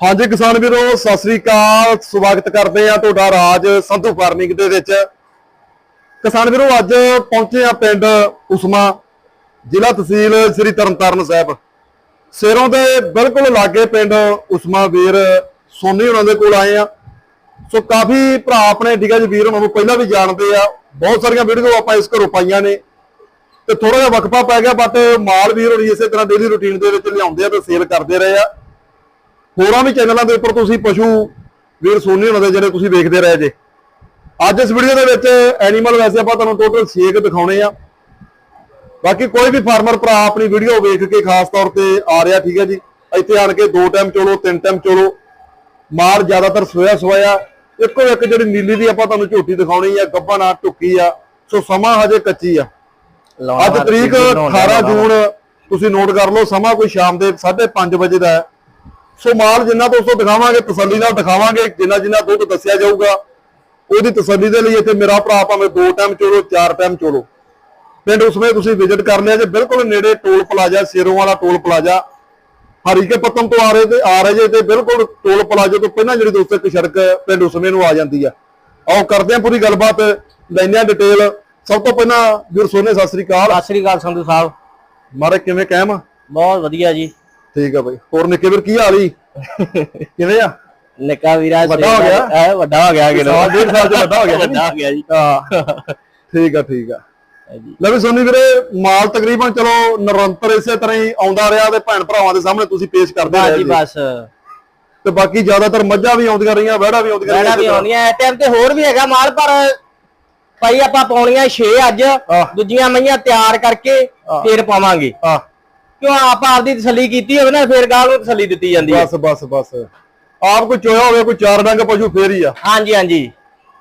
ਹਾਂਜੀ ਕਿਸਾਨ ਵੀਰੋ, ਸਤਿ ਸ੍ਰੀ ਅਕਾਲ। ਸਵਾਗਤ ਕਰਦੇ ਆ ਤੁਹਾਡਾ ਰਾਜ ਸੰਧੂ ਫਾਰਮਿੰਗ ਦੇ ਵਿੱਚ। ਕਿਸਾਨ ਵੀਰੋ, ਅੱਜ ਪਹੁੰਚੇ ਆ ਪਿੰਡ ਉਸਮਾ, ਜ਼ਿਲ੍ਹਾ ਤਹਿਸੀਲ ਸ੍ਰੀ ਤਰਨਤਾਰਨ ਸਾਹਿਬ। ਸੇਰੋਂ ਦੇ ਬਿਲਕੁਲ ਲਾਗੇ ਪਿੰਡ ਉਸਮਾ ਵੀਰ ਸੋਨੀ ਉਹਨਾਂ ਦੇ ਕੋਲ ਆਏ ਆ ਸੋ ਕਾਫੀ ਭਰਾ ਆਪਣੇ ਠੀਕ ਹੈ ਵੀਰ, ਉਹਨਾਂ ਨੂੰ ਪਹਿਲਾਂ ਵੀ ਜਾਣਦੇ ਆ। ਬਹੁਤ ਸਾਰੀਆਂ ਵੀਡੀਓ ਆਪਾਂ ਇਸ ਘਰੋਂ ਪਾਈਆਂ ਨੇ। ਤੇ ਥੋੜਾ ਜਿਹਾ ਵਕਫਾ ਪੈ ਗਿਆ ਬਟ ਮਾਲ ਵੀਰ ਹੋਣੀ ਇਸੇ ਤਰ੍ਹਾਂ ਡੇਲੀ ਰੁਟੀਨ ਦੇ ਵਿੱਚ ਲਿਆਉਂਦੇ ਆ ਤੇ ਸੇਲ ਕਰਦੇ ਰਹੇ ਆ। ਹੋਰਾਂ ਵੀ ਚੈਨਲਾਂ ਦੇ ਉੱਪਰ ਤੁਸੀਂ ਪਸ਼ੂ ਵੀਰ ਸੋਨੀ ਉਹਨਾਂ ਦੇ ਜਿਹੜੇ ਤੁਸੀਂ ਵੇਖਦੇ ਰਹੇ ਜੇ। ਅੱਜ ਇਸ ਵੀਡੀਓ ਦੇ ਵਿੱਚ ਐਨੀਮਲ ਵੈਸੇ ਆਪਾਂ ਤੁਹਾਨੂੰ ਟੋਟਲ 6 ਦਿਖਾਉਣੇ ਆ। ਬਾਕੀ ਕੋਈ ਵੀ ਫਾਰਮਰ ਭਰਾ ਆਪਣੀ ਵੀਡੀਓ ਵੇਖ ਕੇ ਖਾਸ ਤੌਰ ਤੇ ਆ ਰਿਹਾ ਠੀਕ ਹੈ ਜੀ। ਇੱਥੇ ਆਣ ਕੇ ਦੋ ਟਾਈਮ ਚੋਲੋ ਤਿੰਨ ਟਾਈਮ ਚੋਲੋ। ਮਾਲ ਜ਼ਿਆਦਾਤਰ ਸੋਇਆ ਸੋਇਆ। ਇੱਕੋ ਇੱਕ ਜਿਹੜੀ ਨੀਲੀ ਦੀ ਆਪਾਂ ਤੁਹਾਨੂੰ ਝੋਟੀ ਦਿਖਾਉਣੀ ਆ ਗੱਬਾ ਨਾ ਟੁੱਕੀ ਆ। ਸੋ ਸਮਾਂ ਹਜੇ ਕੱਚੀ ਆ। ਅੱਜ ਤਰੀਕ 18 ਜੂਨ ਤੁਸੀਂ ਨੋਟ ਕਰ ਲਓ ਸਮਾਂ ਕੋਈ ਸ਼ਾਮ ਦੇ 5:30 ਵਜੇ ਦਾ ਹੈ। ਸੋ ਮਾਲ ਜਿੰਨਾ ਦੋਸਤੋ ਦਿਖਾਵਾਂਗੇ ਤਸੱਲੀ ਨਾਲ ਦਿਖਾਵਾਂਗੇ ਜਿੰਨਾ ਜਿੰਨਾ ਦੁੱਧ ਦੱਸਿਆ ਜਾਊਗਾ ਉਹਦੀ ਤਸੱਲੀ ਦੇ ਲਈ ਇੱਥੇ ਮੇਰਾ ਭਰਾ ਭਾਵੇਂ ਦੋ ਟਾਈਮ ਚੋਲੋ ਚਾਰ ਟਾਈਮ ਚੋਲੋ। ਪਿੰਡ ਉਸਮੇ ਤੁਸੀਂ ਵਿਜ਼ਿਟ ਕਰ ਲਿਆ ਜੇ ਬਿਲਕੁਲ ਨੇੜੇ ਟੋਲ ਪਲਾਜ਼ਾ ਸੇਰੋਂ ਵਾਲਾ ਟੋਲ ਪਲਾਜ਼ਾ। ਹਰੀਕੇ ਪੱਤਨ ਤੋਂ ਆ ਰਹੇ ਤੇ ਆ ਰਹੇ ਜੇ ਤੇ ਬਿਲਕੁਲ ਟੋਲ ਪਲਾਜ਼ੇ ਤੋਂ ਪਹਿਲਾਂ ਜਿਹੜੀ ਦੋਸਤੋ ਇੱਕ ਸੜਕ ਪਿੰਡ ਉਸਮੇ ਨੂੰ ਆ ਜਾਂਦੀ ਆ। ਆਓ ਕਰਦੇ ਹਾਂ ਪੂਰੀ ਗੱਲਬਾਤ ਲੈਂਦੇ ਹਾਂ ਡਿਟੇਲ ਸਭ ਤੋਂ ਪਹਿਲਾਂ ਵੀਰ ਸੋਨੇ ਸਤਿ ਸ੍ਰੀ ਅਕਾਲ। ਸਤਿ ਸ੍ਰੀ ਅਕਾਲ ਸੰਧੂ ਸਾਹਿਬ। ਮਾਰੇ ਕਿਵੇਂ ਕਾਇਮ? ਬਹੁਤ ਵਧੀਆ ਜੀ। ਠੀਕ ਆ ਬਾਈ। ਹੋਰ ਨਿੱਕੇ ਵੀਰ ਕੀ ਹਾਲ ਈ? ਕਿਵੇਂ ਆ? ਨਿੱਕਾ ਵੀਰਾ ਵੱਡਾ ਹੋ ਗਿਆ? ਐ ਵੱਡਾ ਹੋ ਗਿਆ ਕਿਲੋ ਸਾਲ ਡੇਢ ਸਾਲ ਚ ਵੱਡਾ ਹੋ ਗਿਆ। ਵੱਡਾ ਹੋ ਗਿਆ ਜੀ। ਹਾਂ। ਠੀਕ ਆ ਠੀਕ ਆ। ਲੈ ਵੀ ਸੋਨੀ ਵੀਰੇ ਮਾਲ ਤਕਰੀਬਨ ਚਲੋ ਨਿਰੰਤਰ ਇਸੇ ਤਰ੍ਹਾਂ ਹੀ ਆਉਂਦਾ ਰਿਹਾ ਤੇ ਭੈਣ ਭਰਾਵਾਂ ਦੇ ਸਾਹਮਣੇ ਤੁਸੀਂ ਪੇਸ਼ ਕਰਦੇ ਰਹੇ ਜੀ ਜੀ। ਬਸ ਤੇ ਬਾਕੀ ਜ਼ਿਆਦਾਤਰ ਮੱਝਾਂ ਵੀ ਆਉਂਦੀਆਂ ਰਹੀਆਂ ਵਹਿੜਾ ਵੀ ਆਉਂਦੀਆਂ ਬੈਣਾ ਵੀ ਆਉਣੀਆਂ ਐ ਟਾਈਮ ਤੇ ਹੋਰ ਵੀ ਹੈਗਾ ਮਾਲ ਪਰ ਭਾਈ ਆਪਾਂ ਪਾਉਣੀਆਂ 6 ਅੱਜ। ਦੂਜੀਆਂ ਮਈਆਂ ਤਿਆਰ ਕਰਕੇ ਫੇਰ ਪਾਵਾਂਗੇ। ਆ ਕਿਉਂ ਆਪਾਂ ਆਪਦੀ ਤਸੱਲੀ ਕੀਤੀ ਹੋਵੇ ਨਾ ਫੇਰ ਗਾਲ ਨੂੰ ਤਸੱਲੀ ਦਿੱਤੀ ਜਾਂਦੀ ਹੈ। ਬਸ ਬਸ ਬਸ। ਆਪ ਕੋਈ ਚੋਇਆ ਹੋਵੇ ਕੋਈ ਚਾਰ ਡੰਗ ਪਸ਼ੂ ਫੇਰ ਹੀ ਆ। ਹਾਂਜੀ ਹਾਂਜੀ।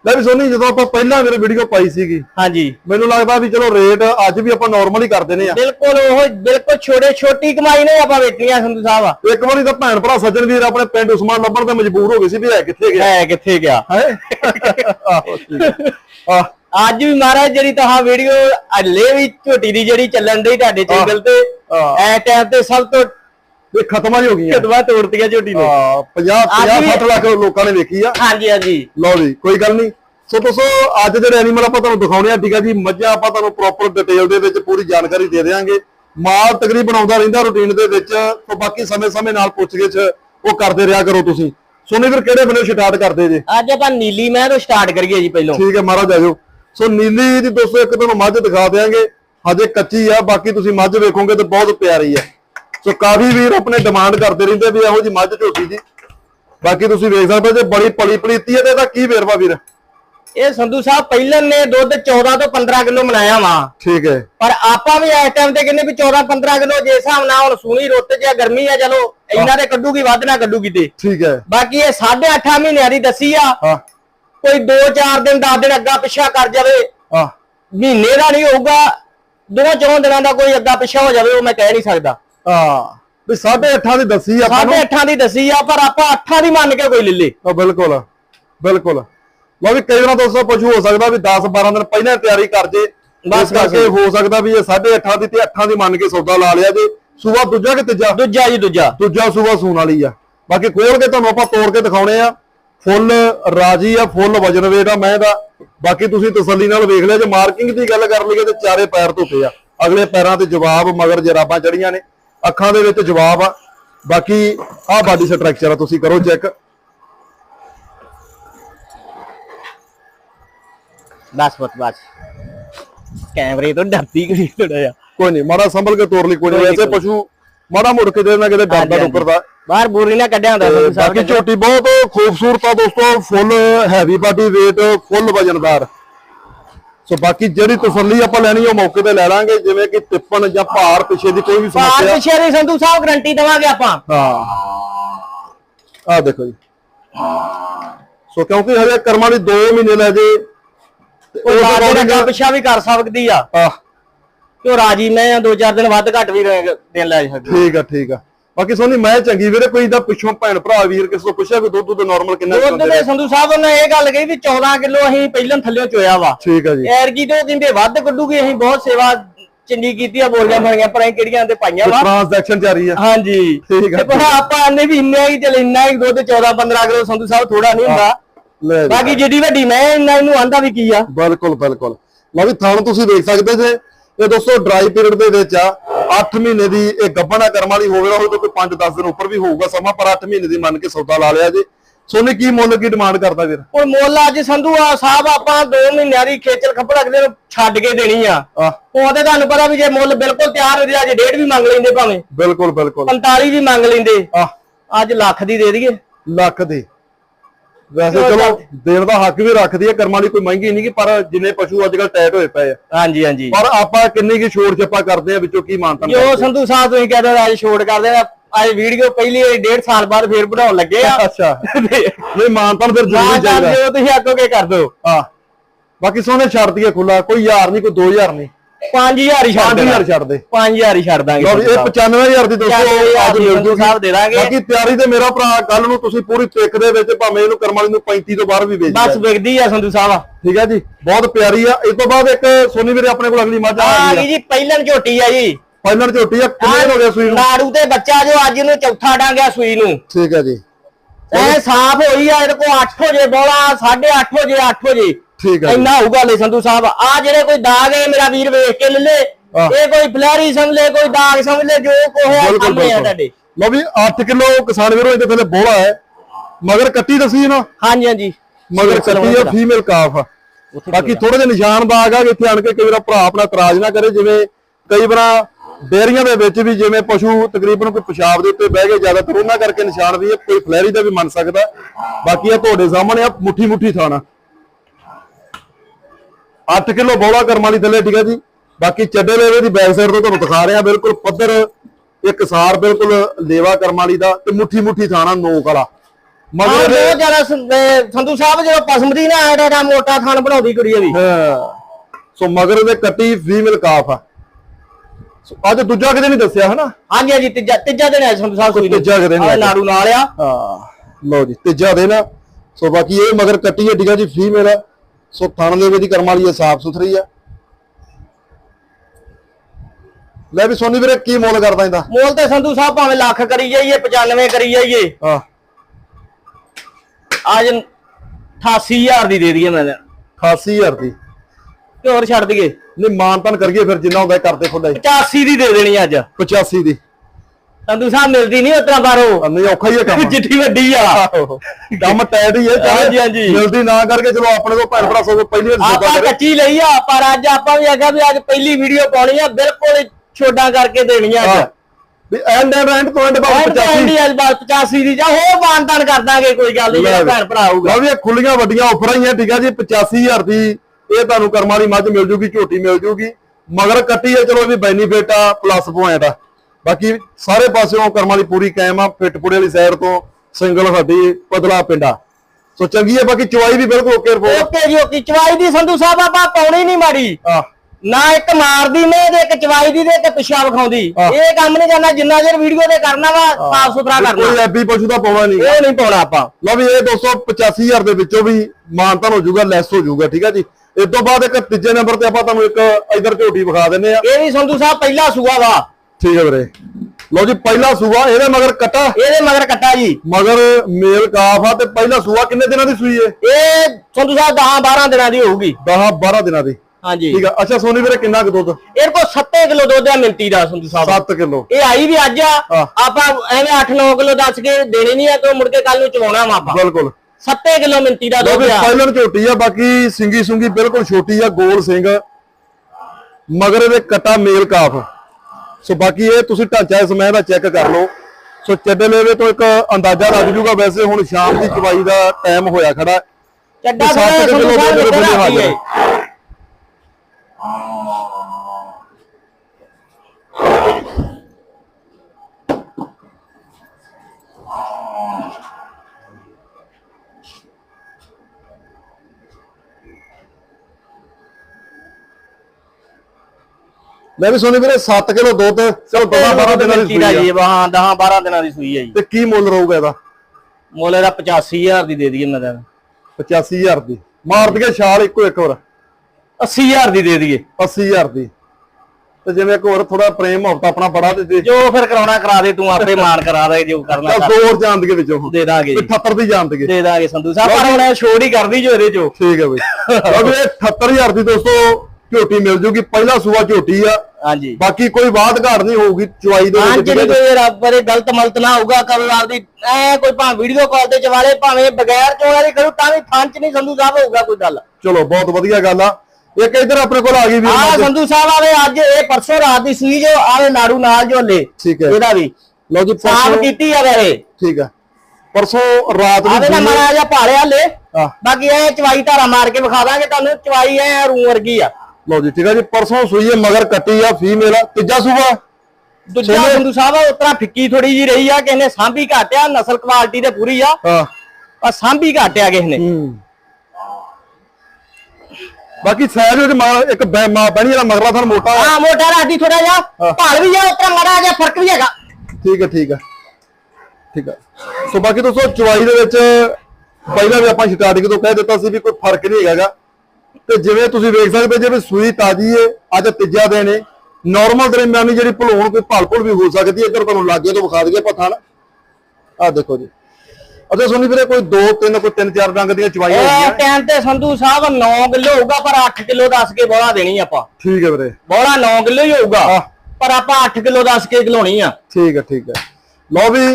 ਲੈ ਵੀ ਸੋਨੀ ਜਦੋਂ ਆਪਾਂ ਪਹਿਲਾਂ ਮੇਰੇ ਵੀਡੀਓ ਪਾਈ ਸੀਗੀ ਹਾਂਜੀ। ਮੈਨੂੰ ਲੱਗਦਾ ਵੀ ਚਲੋ ਰੇਟ ਅੱਜ ਵੀ ਆਪਾਂ ਨਾਰਮਲ ਹੀ ਕਰ ਦਿੰਦੇ ਆ ਬਿਲਕੁਲ ਉਹ ਬਿਲਕੁਲ ਛੋਟੇ ਛੋਟੀ ਕਮਾਈ ਨੇ ਆਪਾਂ ਵੇਚਣੀਆਂ ਸੰਧੂ ਸਾਹਿਬ। ਇੱਕ ਵਾਰੀ ਤਾਂ ਭੈਣ ਭਰਾ ਸੱਜਣ ਵੀਰ ਆਪਣੇ ਪਿੰਡ ਉਸਮਾਨ ਲੱਭਣ ਤੇ ਮਜਬੂਰ ਹੋ ਗਏ ਸੀ ਵੀ ਹੈ ਕਿੱਥੇ ਗਿਆ। ਹੈ ਕਿੱਥੇ ਗਿਆ। ਅੱਜ ਵੀ ਮਹਾਰਾਜ ਜਿਹੜੀ ਤਾਂ ਵੀਡੀਓ ਹੱਲੇ ਵੀ ਝੋਟੀ ਦੀ ਜਿਹੜੀ ਚੱਲਣ ਡਈ ਤੁਹਾਡੇ ਚੈਨਲ ਤੇ। ਐ ਟਾਈਮ ਤੇ ਸਭ ਤੋਂ ਇਹ ਖਤਮਾਂ ਹੀ ਹੋ ਗਈਆਂ। ਕਦਵਾ ਤੋੜਤੀਆਂ ਝੋਟੀ ਨੇ। ਆ 50 ਅੱਜ 50 ਵੀ- 60 ਲੱਖ ਲੋਕਾਂ ਨੇ ਵੇਖੀ ਆ। ਹਾਂਜੀ ਹਾਂਜੀ। ਲਓ ਜੀ ਕੋਈ ਗੱਲ ਨਹੀਂ। ਸੋ ਦੋਸਤੋ ਅੱਜ ਜਿਹੜੇ ਐਨੀਮਲ ਆਪਾਂ ਤੁਹਾਨੂੰ ਦਿਖਾਉਣੇ ਆ ਠੀਕ ਆ ਜੀ ਮੱਝਾਂ ਆਪਾਂ ਤੁਹਾਨੂੰ ਪ੍ਰੋਪਰ ਡਿਟੇਲ ਦੇ ਵਿੱਚ ਪੂਰੀ ਜਾਣਕਾਰੀ ਦੇ ਦੇਵਾਂਗੇ ਮਾਲ ਤਕਰੀਬਨ ਆਉਂਦਾ ਰਹਿੰਦਾ ਰੂਟੀਨ ਦੇ ਵਿੱਚ ਸੋ ਬਾਕੀ ਸਮੇਂ-ਸਮੇਂ ਨਾਲ ਪੁੱਛਗਿੱਛ ਉਹ ਕਰਦੇ ਰਿਹਾ ਕਰੋ ਤੁਸੀਂ। ਸੋਨੀ ਵੀਰ ਕਿਹੜੇ ਬੰਨੇ ਸਟਾਰਟ ਕਰਦੇ ਜੇ? ਅੱਜ ਆਪਾਂ ਨੀਲੀ ਮੈਂ ਤੋਂ ਸਟਾਰਟ ਕਰੀਏ ਜੀ ਪਹਿਲੋਂ। ਠੀਕ ਹੈ ਮਹਾਰਾਜ ਆਜੋ ਸੋ ਨੀਲੀ ਦੀ ਦੋਸਤੋ ਇੱਕ ਤੁਹਾਨੂੰ ਮੱਝ ਦਿਖਾ ਦੇਾਂਗੇ ਹਜੇ ਕੱਚੀ ਆ ਬਾਕੀ ਤੁਸੀਂ ਮੱਝ ਵੇਖੋਗੇ ਤਾਂ ਬਹੁਤ ਪਿਆਰੀ ਆ। ਸੋ ਕਾਫੀ ਵੀਰ ਆਪਣੇ ਡਿਮਾਂਡ ਕਰਦੇ ਰਹਿੰਦੇ ਵੀ ਇਹੋ ਜੀ ਮੱਝ ਝੋਟੀ ਜੀ ਬਾਕੀ ਤੁਸੀਂ ਵੇਖ ਸਕਦੇ ਜੇ ਬੜੀ ਪਲੀ ਪਲੀਤੀ ਹੈ ਤੇ ਇਹਦਾ ਕੀ ਵੇਰਵਾ ਵੀਰ? ਇਹ ਸੰਧੂ ਸਾਹਿਬ ਪਹਿਲਾਂ ਨੇ ਦੁੱਧ 14 ਤੋਂ 15 ਕਿਲੋ ਮਨਾਇਆ ਵਾ। ਠੀਕ ਹੈ। ਪਰ ਆਪਾਂ ਵੀ ਇਸ ਟਾਈਮ ਤੇ ਕਹਿੰਦੇ ਵੀ 14 15 ਕਿਲੋ ਜੇ ਹਿਸਾਬ ਨਾਲ ਹੁਣ ਸੂਣੀ ਰੁੱਤ ਜਾਂ ਗਰਮੀ ਆ ਚਲੋ ਇਹਨਾਂ ਦੇ ਕੱਢੂਗੀ ਵੱਧ ਨਾ ਕੱਢੂਗੀ ਤੇ। ਠੀਕ ਹੈ। ਬਾਕੀ ਇਹ 8.5 ਮਹੀਨਿਆਂ ਦੀ ਦੱਸੀ ਆ। ਹਾਂ। ਕੋਈ 2-4 ਦਿਨ 10 ਦਿਨ ਅੱਗਾ ਪਿੱਛਾ ਕਰ ਜਾਵੇ। ਹਾਂ। ਮਹੀਨੇ ਦਾ ਨਹੀਂ ਹੋਊਗਾ। ਦੋ ਚੌਂ ਦਿਨਾਂ ਦਾ ਕੋਈ ਅੱਗਾ ਪਿੱਛਾ ਹੋ ਜਾਵੇ ਉਹ ਮੈਂ ਕਹਿ ਨਹੀਂ ਸਕਦਾ। ਹਾਂ ਵੀ 8.5 ਦੀ ਦੱਸੀ ਆਪਾਂ ਨੂੰ। ਸਾਢੇ ਅੱਠਾਂ ਦੀ ਦੱਸੀ ਆ ਪਰ ਆਪਾਂ ਅੱਠਾਂ ਦੀ ਮੰਨ ਕੇ ਕੋਈ ਲੈ ਲੇ। ਹਾਂ ਬਿਲਕੁਲ ਬਿਲਕੁਲ। ਲਓ ਵੀ ਕਈ ਵਾਰ ਦੋਸਤੋ ਪਸ਼ੂ ਹੋ ਸਕਦਾ ਵੀ 10 12 ਦਿਨ ਪਹਿਲਾਂ ਤਿਆਰੀ ਕਰ ਜੇ। ਬਸ, ਕਰਕੇ ਹੋ ਸਕਦਾ ਵੀ ਇਹ 8.5 ਦੀ ਤੇ 8 ਦੀ ਮੰਨ ਕੇ ਸੌਦਾ ਲਾ ਲਿਆ ਜੇ। ਸੂਆ ਦੂਜਾ ਕਿ ਤੀਜਾ? ਦੂਜਾ ਜੀ ਦੂਜਾ। ਦੂਜਾ ਸੂਆ ਸੂਣ ਵਾਲੀ ਆ। ਬਾਕੀ ਖੋਲ ਕੇ ਤੁਹਾਨੂੰ ਆਪਾਂ ਤੋੜ ਕੇ ਦਿਖਾਉਣੇ ਆ। ਫੁੱਲ ਰਾਜੀ ਆ ਫੁੱਲ ਵਜਨ ਵੇਟ ਆ ਮੈਂ ਦਾ ਬਾਕੀ ਤੁਸੀਂ ਤਸੱਲੀ ਨਾਲ ਵੇਖ ਲਿਆ ਜੇ ਮਾਰਕਿੰਗ ਦੀ ਗੱਲ ਕਰ ਲਈਏ ਤੇ ਚਾਰੇ ਪੈਰ ਧੋਤੇ ਆ। ਅਗਲੇ ਪੈਰਾਂ ਤੇ ਜਵਾਬ ਮਗਰ ਜਰਾਬਾਂ ਚੜੀਆਂ ਨੇ ਅੱਖਾਂ ਦੇ ਵਿੱਚ ਜਵਾਬ ਆ। ਬਾਕੀ ਆਹ ਬਾਡੀ ਸਟਰਕਚਰ ਆ ਤੁਸੀਂ ਕਰੋ ਚੈੱਕ ਬਸ ਬਸ ਬਸ। ਕੈਮਰੇ ਤੋਂ ਡਰਦੀ ਕੁੜੀ ਥੋੜਾ ਜਿਹਾ। ਕੋਈ ਨਹੀਂ ਮਾੜਾ ਸੰਭਲ ਕੇ ਤੋੜ ਲਈ ਕੋਈ ਨਹੀਂ ਵੈਸੇ ਪਸ਼ੂ ਮਾੜਾ ਮੁੜ ਕੇ ਜੇ ਨਾ ਕਿਤੇ ਡਰਦਾ ਹਾਂਜੀ, ਟੁੱਕਰਦਾ। ਬਾਹਰ ਬੋਰੀ ਨਾ ਕੱਢਿਆ ਹੁੰਦਾ ਤੇ ਸਾਹਿਬ ਬਾਕੀ। ਝੋਟੀ ਬਹੁਤ ਖੂਬਸੂਰਤ ਆ ਦੋਸਤੋ full heavy body weight full ਵਜਨਦਾਰ। So ਬਾਕੀ ਜਿਹੜੀ ਤਸੱਲੀ ਆਪਾਂ ਲੈਣੀ ਉਹ ਮੌਕੇ ਤੇ ਲੈ ਲਾਂਗੇ ਜਿਵੇਂ ਕਿ ਟਿੱਪਣ ਜਾਂ ਭਾਰ ਪਿੱਛੇ ਦੀ ਕੋਈ ਵੀ ਸਮੱਸਿਆ ਪਿੱਛੇ ਦੀ ਸੰਧੂ ਸਾਹਿਬ ਗਰੰਟੀ ਦੇਵਾਂਗੇ ਆਪਾਂ। ਹਾਂ। ਆ ਦੇਖੋ ਜੀ। ਸੋ ਕਿਉਂਕਿ ਹਜੇ ਕਰਮਾਂ ਦੀ 2 ਮਹੀਨੇ ਲੈ ਜੇ ਤੇ ਉਸ ਬਾਹਰ ਦੇ ਪਿੱਛਾ ਵੀ ਕਰ ਸਕਦੀ ਆ। ਆਹ, ਕਿਉਂ ਰਾਜੀ ਮੈਂ ਆ ਦੋ ਚਾਰ ਦਿਨ ਵੱਧ ਘੱਟ ਵੀ ਦਿਨ ਲੈ ਸਕਦੀ। ਠੀਕ ਆ ਠੀਕ ਆ। ਬਾਕੀ ਸੋਨੀ ਮੈਂ ਚੰਗੀ ਵੀਰੇ ਕੋਈ ਦਾ ਪਿੱਛੋਂ ਭੈਣ ਭਰਾ ਵੀਰ ਕਿਸੇ ਤੋਂ ਪੁੱਛਿਆ ਵੀ ਦੁੱਧ ਦੁੱਧ ਨਾਰਮਲ ਕਿੰਨਾ ਦੁੱਧ ਦੇ ਨੇ? ਸੰਧੂ ਸਾਹਿਬ ਨੇ ਇਹ ਗੱਲ ਕਹੀ ਵੀ 14 ਕਿਲੋ ਅਸੀਂ ਪਹਿਲਾਂ ਥੱਲੇ ਚੋਇਆ ਵਾ। ਠੀਕ ਆ ਜੀ। ਐਰਗੀ ਤੋਂ ਕਹਿੰਦੇ ਵੱਧ ਕੱਢੂਗੀ ਅਸੀਂ ਬਹੁਤ ਸੇਵਾ ਚੰਗੀ ਕੀਤੀ ਆ ਬੋਲੀਆਂ ਬਣੀਆਂ ਪਰ ਅਸੀਂ ਕਿਹੜੀਆਂ ਤੇ ਪਾਈਆਂ ਵਾ। ਟ੍ਰਾਂਜੈਕਸ਼ਨ ਜਾਰੀ ਆ। ਹਾਂਜੀ। ਠੀਕ ਆ, ਪਰ ਆਪਾਂ ਆਨੇ ਵੀ ਇੰਨਾ ਹੀ ਚਲ ਇੰਨਾ ਹੀ ਦੁੱਧ 14 15 ਕਿਲੋ ਸੰਧੂ ਸਾਹਿਬ ਥੋੜਾ ਨਹੀਂ ਹੁੰਦਾ। ਬਾਕੀ ਜਿੱਡੀ ਵੱਡੀ ਮੈਂ ਇੰਨਾ ਇਹਨੂੰ ਆਂਦਾ ਵੀ ਕੀ ਆ। ਬਿਲਕੁਲ ਬਿਲਕੁਲ। ਲਓ ਵੀ ਥਣ ਤੁਸੀਂ ਦੇਖ ਸਕਦੇ ਜੇ ਇਹ ਦੋਸਤੋ ਡਰਾਈ ਪੀਰੀਅਡ ਦੇ ਵਿੱਚ ਆ 8 ਮਹੀਨੇ ਦੀ ਇਹ ਗੱਭਣਾ ਕਰਮ ਵਾਲੀ ਹੋਵੇ ਹੋਵੇ ਤਾਂ ਕੋਈ 5-10 ਦਿਨ ਉੱਪਰ ਵੀ ਹੋਊਗਾ ਸਮਾਂ ਪਰ 8 ਮਹੀਨੇ ਦੀ ਮੰਨ ਕੇ ਸੌਦਾ ਲਾ ਲਿਆ ਜੀ। ਸੋਨੇ ਕੀ ਮੁੱਲ ਕੀ ਡਿਮਾਂਡ ਕਰਦਾ ਵੀਰ? ਹੁਣ ਮੁੱਲ ਅੱਜ ਸੰਧੂ ਆ ਸਾਹਿਬ ਆਪਾਂ 2 ਮਹੀਨਿਆਂ ਦੀ ਖੇਚਲ ਖੱਪੜ ਅਗਲੇ ਨੂੰ ਛੱਡ ਕੇ ਦੇਣੀ ਆ। ਆ ਉਹਦੇ ਤੁਹਾਨੂੰ ਪਤਾ ਵੀ ਜੇ ਮੁੱਲ ਬਿਲਕੁਲ ਤਿਆਰ ਹੋ ਜਾ ਅੱਜ ਡੇਢ ਵੀ ਮੰਗ ਲੈਂਦੇ ਭਾਵੇਂ। ਬਿਲਕੁਲ ਬਿਲਕੁਲ। 45 ਵੀ ਮੰਗ ਲੈਂਦੇ। ਆ ਅੱਜ ਲੱਖ ਦੀ ਦੇ ਦਈਏ। ਲੱਖ ਦੀ। ਵੈਸੇ ਚਲੋ ਦੇਣ ਦਾ ਹੱਕ ਵੀ ਰੱਖਦੀ ਹੈ ਕਰਮਾਂ ਦੀ ਕੋਈ ਮਹਿੰਗੀ ਨਹੀਂ ਗੀ ਪਰ ਜਿੰਨੇ ਪਸ਼ੂ ਅੱਜ ਕੱਲ ਟੈਟ ਹੋਏ ਪਏ ਆ। ਹਾਂਜੀ ਹਾਂਜੀ। ਪਰ ਆਪਾਂ ਕਿੰਨੀ ਕੀ ਛੋੜ ਛੱਪਾ ਕਰਦੇ ਆ ਵਿੱਚੋਂ ਕੀ ਮਾਨਤਾ ਜੋ ਸੰਧੂ ਸਾਹਿਬ ਤੁਸੀਂ ਕਹਿੰਦੇ ਅੱਜ ਛੋੜ ਕਰਦੇ ਆ ਅੱਜ ਵੀਡੀਓ ਪਹਿਲੀ ਵਾਰੀ ਡੇਢ ਸਾਲ ਬਾਅਦ ਫੇਰ ਬਣਾਉਣ ਲੱਗੇ ਆ। ਅੱਛਾ। ਨਹੀਂ ਮਾਨਤਾ ਫਿਰ ਜ਼ਰੂਰ ਚਾਹੀਦਾ। ਜੋ ਤੁਸੀਂ ਆਖੋਗੇ ਕਰ ਦਿਓ ਹਾਂ। ਬਾਕੀ ਸੋਨੇ ਛੱਡ ਦਈਏ ਖੁੱਲਾ ਕੋਈ ਹਜ਼ਾਰ ਨਹੀਂ ਕੋਈ 2000 ਨਹੀਂ। 5000 ਹੀ ਛੱਡ 5000 ਛੱਡ ਦੇ। 5000 ਹੀ ਛੱਡ ਦਾਂਗੇ ਲਓ ਵੀ ਇਹ 95000 ਦੀ ਦੋਸਤੋ 95,000 ਅੱਜ ਦੀ ਮਿਲ ਸੰਧੂ ਜੂਗੀ ਸਾਹਿਬ ਦੇ ਦਾਂਗੇ। ਬਾਕੀ ਤਿਆਰੀ ਤੇ ਮੇਰਾ ਭਰਾ ਕੱਲ ਨੂੰ ਤੁਸੀਂ ਪੂਰੀ ਪਿਕ ਦੇ ਵਿੱਚ ਭਾਵੇਂ ਇਹਨੂੰ ਕਰਮ ਵਾਲੀ ਨੂੰ 35 ਤੋਂ ਬਾਹਰ ਵੀ ਵੇਚ ਬਸ ਦਿਓ। ਵਿਕਦੀ ਆ ਸੰਧੂ ਸਾਹਿਬ। ਠੀਕ ਹੈ ਜੀ ਬਹੁਤ ਪਿਆਰੀ ਆ। ਇਸ ਤੋਂ ਬਾਅਦ ਇੱਕ ਸੋਨੀ ਵੀਰੇ ਆਪਣੇ ਕੋਲ ਅਗਲੀ ਮੱਝ ਆ ਗਈ ਜੀ ਪਹਿਲਨ ਝੋਟੀ ਆ ਜੀ। ਫਾਈਨਲ ਝੋਟੀ ਆ ਕਿੰਨੇ ਦਿਨ ਹੋ ਗਏ ਸੂਈ ਨੂੰ? ਨਾੜੂ ਤੇ ਬੱਚਾ ਜੋ ਅੱਜ ਨੂੰ ਚੌਥਾ ਡਾਂਗਿਆ ਸੂਈ ਨੂੰ। ਠੀਕ ਹੈ ਜੀ। ਐ ਸਾਫ਼ ਹੋਈ ਆ ਇਹਦੇ ਕੋ 8 ਵਜੇ ਬੋਲਾ 8:30 ਵਜੇ 8 ਵਜੇ। ਠੀਕ ਹੈ ਇੰਨਾ ਹੋਊਗਾ ਲੈ ਸੰਧੂ ਸਾਹਿਬ। ਆ ਜਿਹੜੇ ਕੋਈ ਦਾਗ ਹੈ ਮੇਰਾ ਵੀਰ ਵੇਖ ਕੇ ਲੈ ਲੈ। ਇਹ ਕੋਈ ਫਲੈਰੀ ਸਮਝ ਲੈ ਕੋਈ ਦਾਗ ਸਮਝ ਲੈ ਜੋ ਕੋ ਹੈ ਸਾਹਮਣੇ ਆ ਤੁਹਾਡੇ। ਲਓ ਵੀ 8 ਕਿਲੋ ਕਿਸਾਨ ਵੀਰੋ ਇਹਦੇ ਥੱਲੇ ਬੋਲਾ ਹੈ। ਮਗਰ ਕੱਟੀ ਦਸੀ ਨਾ। ਹਾਂਜੀ ਹਾਂਜੀ। ਮਗਰ ਕੱਟੀ ਆ ਫੀਮੇਲ ਕਾਫ ਆ। ਬਾਕੀ ਥੋੜੇ ਜਿਹੇ ਨਿਸ਼ਾਨ ਦਾਗ ਆ ਇੱਥੇ ਆਣ ਕੇ ਕਈ ਵਾਰ ਭਰਾ ਆਪਣਾ ਇਤਰਾਜ਼ ਨਾ ਕਰੇ ਜਿਵੇਂ ਕਈ ਵਾਰ ਡੇਅਰੀਆਂ ਦੇ ਵਿੱਚ ਵੀ ਜਿਵੇਂ ਪਸ਼ੂ ਤਕਰੀਬਨ ਕੋਈ ਪਿਸ਼ਾਬ ਦੇ ਉੱਤੇ ਬਹਿ ਗਏ ਜ਼ਿਆਦਾਤਰ ਉਹਨਾਂ ਕਰਕੇ ਨਿਸ਼ਾਨ ਵੀ ਹੈ ਕੋਈ ਫਲੈਰੀ ਦਾ ਵੀ ਮੰਨ ਸਕਦਾ। ਬਾਕੀ ਇਹ ਤੁਹਾਡੇ ਸਾਹਮਣੇ ਆ ਮੁੱਠੀ ਮੁੱਠੀ ਥਾਣਾ। 8 ਕਿਲੋ ਬੋਲਾ ਕਰਮ ਵਾਲੀ ਥੱਲੇ ਠੀਕ ਹੈ ਜੀ। ਬਾਕੀ ਚੱਡੇ ਲੇਵੇ ਦੀ ਬੈਕ ਸਾਈਡ ਤੋਂ ਤੁਹਾਨੂੰ ਦਿਖਾ ਰਿਹਾ ਬਿਲਕੁਲ ਪੱਧਰ ਇੱਕ ਸਾਰ ਬਿਲਕੁਲ ਲੇਵਾ ਕਰਮ ਵਾਲੀ ਦਾ ਤੇ ਮੁੱਠੀ ਮੁੱਠੀ ਥਾਣਾ ਨੋਕ ਵਾਲਾ ਮਗਰ ਬਹੁਤ ਜ਼ਿਆਦਾ ਸੰਧੂ ਸਾਹਿਬ ਜਦੋਂ ਪਸਮਦੀ ਨਾ ਐਡਾ ਐਡਾ ਮੋਟਾ ਥਣ ਬਣਾਉਂਦੀ ਕੁੜੀ ਇਹਦੀ ਹਾਂ। ਸੋ ਮਗਰ ਇਹਦੇ ਕੱਟੀ ਫੀਮੇਲ ਕਾਫ ਆ। ਸੋ ਅੱਜ ਦੂਜਾ ਕਿਤੇ ਨਹੀਂ ਦੱਸਿਆ ਹਨਾ? ਹਾਂਜੀ ਹਾਂਜੀ ਤੀਜਾ ਤੀਜਾ ਦਿਨ ਹੈ ਸੰਧੂ ਸਾਹਿਬ ਤੀਜਾ ਦਿਨ ਹੈ। ਆਹ ਨਾੜੂ ਨਾਲ ਆ। ਹਾਂ। ਲਓ ਜੀ ਤੀਜਾ ਦਿਨ ਆ। ਸੋ ਬਾਕੀ ਇਹ ਮਗਰ ਕੱਟੀ ਹੈ ਠੀਕ ਆ ਜੀ ਫੀਮੇਲ ਆ। ਸੋ ਥਣ ਦੇ ਵਿੱਚ ਕਰਮ ਵਾਲੀ ਹੈ ਸਾਫ਼ ਸੁਥਰੀ ਆ। ਲੈ ਵੀ ਸੋਨੀ ਵੀਰੇ ਕੀ ਮੁੱਲ ਕਰਦਾ ਇਹਦਾ? ਮੋਲ ਤੇ ਸੰਧੂ ਸਾਹਿਬ ਭਾਵੇਂ ਲੱਖ ਕਰੀ ਜਾਈਏ 95 ਕਰੀ ਜਾਈਏ। ਹਾਂ। ਅੱਜ 88000 ਦੀ ਦੇ ਦਈਏ ਮੈਂ ਤਾਂ। 88000 ਦੀ। ਤੇ ਹੋਰ ਛੱਡ ਦਈਏ। ਨਹੀਂ ਮਾਨਤਨ ਕਰੀਏ ਫਿਰ ਜਿੰਨਾ ਹੁੰਦਾ ਕਰਦੇ ਖੁੱਲਾ 85 ਦੀ ਦੇ ਦੇਣੀ ਅੱਜ। 85 ਦੀ। ਸੰਧੂ ਸਾਹਿਬ ਮਿਲਦੀ ਨਹੀਂ ਉਤਰਾ ਬਾਹਰੋਂ। ਆ ਨਹੀਂ ਔਖਾ ਹੀ ਹੈ ਕੰਮ। ਜਿੱਡੀ ਵੱਡੀ ਆ। ਕੰਮ ਟੈਟ ਹੀ ਹੈ ਹਾਂਜੀ, ਹਾਂਜੀ। ਮਿਲਦੀ ਨਾ ਕਰਕੇ ਚਲੋ ਆਪਣੇ ਤੋਂ ਭੈਣ ਭਰਾ ਸੋ ਪਹਿਲੀ ਵਾਰ ਸੌਦਾ ਆਪਾਂ ਕੱਚੀ ਲਈ ਆ ਪਰ ਅੱਜ ਆਪਾਂ ਵੀ ਆਖਿਆ ਵੀ ਅੱਜ ਪਹਿਲੀ ਵੀਡੀਓ ਪਾਉਣੀ ਆ ਬਿਲਕੁਲ ਛੋਟਾ ਕਰਕੇ ਦੇਣੀ ਆ। ਅੱਜ। ਵੀ ਐਂਡ ਐਂਡ ਐਂਡ ਤੋਂ ਐਂਡ ਬਾਅਦ ਐਂਡ 85 ਦੀ ਅੱਜ ਬਾਅਦ 85 ਦੀ ਜਾਂ ਹੋਰ ਮਾਨਤਾਨ ਕਰ ਦਾਂਗੇ ਕੋਈ ਗੱਲ ਨਹੀਂ। ਭੈਣ ਭਰਾ ਆਊਗਾ। ਲਓ ਵੀ ਇਹ ਖੁੱਲੀਆਂ ਵੱਡੀਆਂ ਆਫਰਾਂ ਹੀ ਆ ਠੀਕ ਆ ਜੀ 85000 ਦੀ। ਇਹ ਤੁਹਾਨੂੰ ਕਰਮ ਵਾਲੀ ਮੱਝ ਮਿਲ ਜੂਗੀ ਝੋਟੀ ਮਿਲ ਜੂਗੀ। ਮਗਰ ਕੱਟੀ ਹੈ ਚਲੋ ਵੀ ਬੈਨੀਫਿਟ ਆ ਪਲੱਸ ਪੁਆਇੰਟ ਆ। ਬਾਕੀ ਸਾਰੇ ਪਾਸਿਓਂ ਕਰਮ ਵਾਲੀ ਪੂਰੀ ਕਾਇਮ ਆ ਫਿੱਟਪੁੜੇ ਵਾਲੀ ਸਾਈਡ ਤੋਂ ਸਿੰਗਲ ਹੱਡੀ ਪਤਲਾ ਪਿੰਡਾ ਸੋ ਚੰਗੀ ਹੈ ਬਾਕੀ ਚਵਾਈ ਵੀ ਬਿਲਕੁਲ ਓਕੇ ਰਿਪੋਰਟ ਓਕੇ ਜੀ ਓਕੇ। ਚਵਾਈ ਦੀ ਸੰਧੂ ਸਾਹਿਬ ਆਪਾਂ ਪਾਉਣੀ ਨਹੀਂ ਮਾੜੀ। ਨਾ ਇੱਕ ਮਾਰਦੀ ਨੇ ਤੇ ਇੱਕ ਚਵਾਈ ਦੀ ਤੇ ਇੱਕ ਪਿੱਛਾ ਵਿਖਾਉਂਦੀ ਹਾਂ। ਇਹ ਕੰਮ ਨਹੀਂ ਕਰਨਾ ਜਿੰਨਾ ਚਿਰ ਵੀਡੀਓ ਤੇ ਕਰਨਾ ਵਾ ਸਾਫ਼ ਸੁਥਰਾ ਕੋਈ ਕਰਨਾ ਐਬੀ ਪਸ਼ੂ ਦਾ ਪਾਉਣਾ ਨਹੀਂ ਇਹ ਨਹੀਂ ਪਾਉਣਾ ਆਪਾਂ। ਲਓ ਵੀ ਇਹ 285000 ਦੇ ਵਿੱਚੋਂ ਵੀ ਮਾਨਤਾਨ ਹੋ ਜਾਊਗਾ ਲੈਸ ਹੋ ਜਾਊਗਾ ਠੀਕ ਆ ਜੀ? ਇਸ ਤੋਂ ਬਾਅਦ ਇੱਕ ਤੀਜੇ ਨੰਬਰ ਤੇ ਆਪਾਂ ਤੁਹਾਨੂੰ ਇੱਕ ਇਧਰ ਝੋਟੀ ਵਿਖਾ ਦਿੰਨੇ ਆ। ਇਹ ਵੀ ਸੰਧੂ ਸਾਹਿਬ ਪਹਿਲਾ ਸੂਆ ਵਾ। ਠੀਕ ਹੈ ਵੀਰੇ। ਲਓ ਜੀ ਪਹਿਲਾ ਸੂਆ ਇਹਦੇ ਮਗਰ ਕਟਾ। ਇਹਦੇ ਮਗਰ ਕੱਟਾ ਜੀ। ਮਗਰ ਮੇਲ ਕਾਫ ਆ ਤੇ ਪਹਿਲਾ ਸੂਆ ਕਿੰਨੇ ਦਿਨਾਂ ਦੀ ਸੂਈ ਏ? ਇਹ ਸੰਧੂ ਸਾਹਿਬ 10 12 ਦਿਨਾਂ ਦੀ ਹੋਊਗੀ। 10 12 ਦਿਨਾਂ ਦੀ। ਹਾਂਜੀ। ਠੀਕ ਆ। ਅੱਛਾ ਸੋਨੀ ਵੀਰੇ ਕਿੰਨਾ ਕੁ ਦੁੱਧ? ਇਹ ਕੋ 7 ਕਿਲੋ ਦੁੱਧ ਆ ਮਿੰਤੀ ਦਾ ਸੰਧੂ ਸਾਹਿਬ। 7 ਕਿਲੋ। ਇਹ ਆਈ ਵੀ ਅੱਜ ਆ। ਆਪਾਂ ਐਵੇਂ 8-9 ਕਿਲੋ ਦੱਸ ਕੇ ਦੇਣੇ ਨਹੀਂ ਆ ਕਿ ਮੁੜ ਕੇ ਕੱਲ ਨੂੰ ਚਵਾਉਣਾ ਵਾ ਆਪਾਂ। ਬਿਲਕੁਲ। 7 ਕਿਲੋ ਮਿੰਤੀ ਦਾ ਦੁੱਧ ਆ। ਪਹਿਲਣ ਝੋਟੀ ਆ ਬਾਕੀ ਸਿੰਗੀ ਸੁੰਗੀ ਬਿਲਕੁਲ ਛੋਟੀ ਆ ਗੋਲ ਸਿੰਘ। ਮਗਰ ਇਹਦੇ ਕਟਾ ਮੇਲ ਕਾਫ। ਸੋ ਬਾਕੀ ਇਹ ਤੁਸੀਂ ਢਾਂਚਾ ਇਸ ਮੈਂ ਦਾ ਚੈੱਕ ਕਰ ਲਓ। ਸੋ ਚੱਡੇ ਲੈਵੇ ਤੋਂ ਇੱਕ ਅੰਦਾਜ਼ਾ ਲੱਗ ਜੂਗਾ ਵੈਸੇ ਹੁਣ ਸ਼ਾਮ ਦੀ ਚਵਾਈ ਦਾ ਟਾਈਮ ਹੋਇਆ ਖੜਾ ਚੱਡਾ ਸਾਹਿਬ ਮੈਂ ਵੀ ਸੁਣੀ ਵੀਰੇ 7 ਕਿਲੋ ਦੁੱਧ ਚਲੋ 12 12 ਦਿਨਾਂ ਦੀ ਸੂਈ ਜੀ ਆ। ਹਾਂ 10 12 ਦਿਨਾਂ ਦੀ ਸੂਈ ਹੈ ਜੀ। ਤੇ ਕੀ ਮੁੱਲ ਰਹੂਗਾ ਇਹਦਾ? ਮੁੱਲ ਇਹਦਾ 85000 ਦੀ ਦੇ ਦਈਏ ਮੈਂ ਤਾਂ 85000 ਦੀ। ਮਾਰ ਦਈਏ ਛਾਲ ਇੱਕੋ ਇੱਕ ਹੋਰ। 80000 ਦੀ ਦੇ ਦਈਏ। 80000 ਦੀ। ਤੇ ਜਿਵੇਂ ਇੱਕ ਹੋਰ ਥੋੜਾ ਪ੍ਰੇਮ ਮੁਹੱਬਤ ਆਪਣਾ ਬੜਾ ਤੇ ਦੇ। ਜੋ ਫਿਰ ਕਰਾਉਣਾ ਕਰਾ ਦੇ ਤੂੰ ਆਪੇ ਮਾਨ ਕਰਾ ਦੇ ਜੋ ਕਰਨਾ ਕਰ। ਹੋਰ ਜਾਣ ਦੇ ਵਿੱਚੋਂ ਦੇ ਦਾਂਗੇ ਜੀ। 78 ਦੀ ਜਾਣ ਦੇ ਦੇ ਦਾਂਗੇ ਸੰਧੂ ਸਾਹਿਬ ਪਰ ਹੁਣ ਛੋੜ ਹੀ ਕਰਦੀ ਜੋ ਇਹਦੇ ਚੋਂ। ਠੀਕ ਹੈ ਬਈ। ਅਗਲੇ 78000 ਦੀ ਦੋਸਤੋ ਝੋਟੀ ਮਿਲ ਜੂਗੀ ਪਹਿਲਾ ਸੂਆ ਝੋਟੀ ਆ। ਹਾਂਜੀ। ਬਾਕੀ ਕੋਈ ਬਾਤ ਘਾਟ ਨਹੀਂ ਹੋਊਗੀ ਚੁਆਈ ਦੇ ਹਾਂ ਜਿਹੜੀ ਕੋਈ ਰੱਬ ਕਰੇ ਗਲਤ ਮਲਤ ਨਾ ਹੋਊਗਾ ਕਦੋਂ ਆਪਦੀ ਐ ਕੋਈ ਭਾਵੇਂ ਵੀਡੀਓ ਕਾਲ ਤੇ ਚਵਾਲੇ ਭਾਵੇਂ ਬਗੈਰ ਦੀ ਕਰੂ ਤਾਂ ਵੀ ਥਾਂ ਚ ਨਹੀਂ ਸੰਧੂ ਸਾਹਿਬ ਹੋਊਗਾ ਕੋਈ ਗੱਲ। ਚਲੋ ਬਹੁਤ ਵਧੀਆ ਗੱਲ ਆ। ਇੱਕ ਇੱਧਰ ਆਪਣੇ ਕੋਲ ਆ ਗਈ ਵੀਰ ਆ। ਸੰਧੂ ਸਾਹਿਬ ਆਵੇ ਅੱਜ ਇਹ ਪਰਸੋਂ ਰਾਤ ਦੀ ਸੂਈ ਜੋ ਆਵੇ ਨਾੜੂ ਨਾਲ ਜੋ ਲੈ ਠੀਕ ਹੈ। ਇਹਦਾ ਵੀ। ਲਓ ਜੀ ਸਾਫ਼ ਪਰਸੋਂ ਕੀਤੀ ਆ ਵੇ ਠੀਕ ਹੈ ਪਰਸੋਂ ਰਾਤ ਆਵੇ ਨਾ ਨੂੰ ਮਾਰਾ ਜਾ ਬਾਕੀ ਇਹ ਚਵਾਈ ਧਾਰਾ ਮਾਰ ਕੇ ਵਿਖਾ ਦਾਂਗੇ ਤੁਹਾਨੂੰ ਚਵਾਈ ਐ ਰੂ ਵਰਗੀ ਆ। ਲਓ ਜੀ ਠੀਕ ਹੈ ਜੀ ਪਰਸੋਂ ਸੂਈ ਹੈ ਮਗਰ ਕੱਟੀ ਆ ਫੀਮੇਲ ਆ ਤੀਜਾ ਸੂਆ। ਦੂਜਾ ਸੰਧੂ ਸਾਹਿਬ ਉਤਰਾ ਫਿੱਕੀ ਥੋੜੀ ਜੀ ਰਹੀ ਆ ਕਿਸੇ ਨੇ ਸਾਂਭੀ ਘਾਟਿਆ ਨਸਲ ਕੁਆਲਿਟੀ ਤੇ ਪੂਰੀ ਆ। ਹਾਂ। ਆ ਸਾਂਭੀ ਘਾਟਿਆ ਕਿਸੇ ਨੇ। ਹੂੰ। ਬਾਕੀ ਸਾਈਜ਼ ਵਿੱਚ ਮਾਂ- ਇੱਕ ਬੈ- ਮਾਂ ਬਣੀ ਵਾਲਾ ਮਗਰਲਾ ਥਣ ਮੋਟਾ ਆ। ਹਾਂ ਮੋਟਾ ਰਾਡੀ ਥੋੜਾ ਜਿਹਾ। ਭਾਲ ਵੀ ਜਾ ਉਤਰਾ ਮੜਾ ਜਿਹਾ ਫ਼ਰਕ ਵੀ ਹੈਗਾ। ਠੀਕ ਹੈ ਠੀਕ ਹੈ ਠੀਕ ਹੈ ਸੋ ਬਾਕੀ ਦੋਸਤੋ ਚੁਆਈ ਦੇ ਵਿੱਚ ਪਹਿਲਾਂ ਵੀ ਆਪਾਂ ਸਟਾਰਟਿੰਗ ਤੋਂ ਕਹਿ ਦਿੱਤਾ ਸੀ ਵੀ ਕੋਈ ਫ਼ਰਕ ਨਹੀਂ ਹੈਗਾਗਾ ਤੇ ਜਿਵੇਂ ਤੁਸੀਂ ਵੇਖ ਸਕਦੇ ਜਿਵੇਂ ਸੂਈ ਤਾਜੀ ਏ ਅੱਜ ਤੀਜਾ ਦਿਨ ਏ। ਨਾਰਮਲ ਦਰਮਿਆਨੀ ਜਿਹੜੀ ਭਲੋਣ ਕੋਈ ਭਲਪੁਲ ਵੀ ਹੋ ਸਕਦੀ ਹੈ ਇੱਧਰ ਤੁਹਾਨੂੰ ਲਾਗੇ ਤੋਂ ਵਿਖਾ ਦਈਏ ਪੱਥਾ ਆ ਦੇਖੋ ਜੀ। ਅਤੇ ਸੁਣੀ ਵੀਰੇ ਕੋਈ 2 3 ਕੋਈ 3 4 ਰੰਗ ਦੀਆਂ ਚਵਾਈਆਂ ਇਹ ਟਾਈਮ ਤੇ ਸੰਧੂ ਸਾਹਿਬ 9 ਕਿਲੋ ਹੋਊਗਾ ਪਰ 8 ਕਿਲੋ ਦੱਸ ਕੇ ਬੋਲਾ ਦੇਣੀ ਆਪਾਂ। ਠੀਕ ਹੈ ਵੀਰੇ। ਬੋਲਾ 9 ਕਿਲੋ ਹੀ ਹੋਊਗਾ। ਪਰ ਆਪਾਂ 8 ਕਿਲੋ ਦੱਸ ਕੇ ਖਲੋਣੀ ਆ। ਠੀਕ ਹੈ ਠੀਕ ਹੈ ਲਓ ਵੀ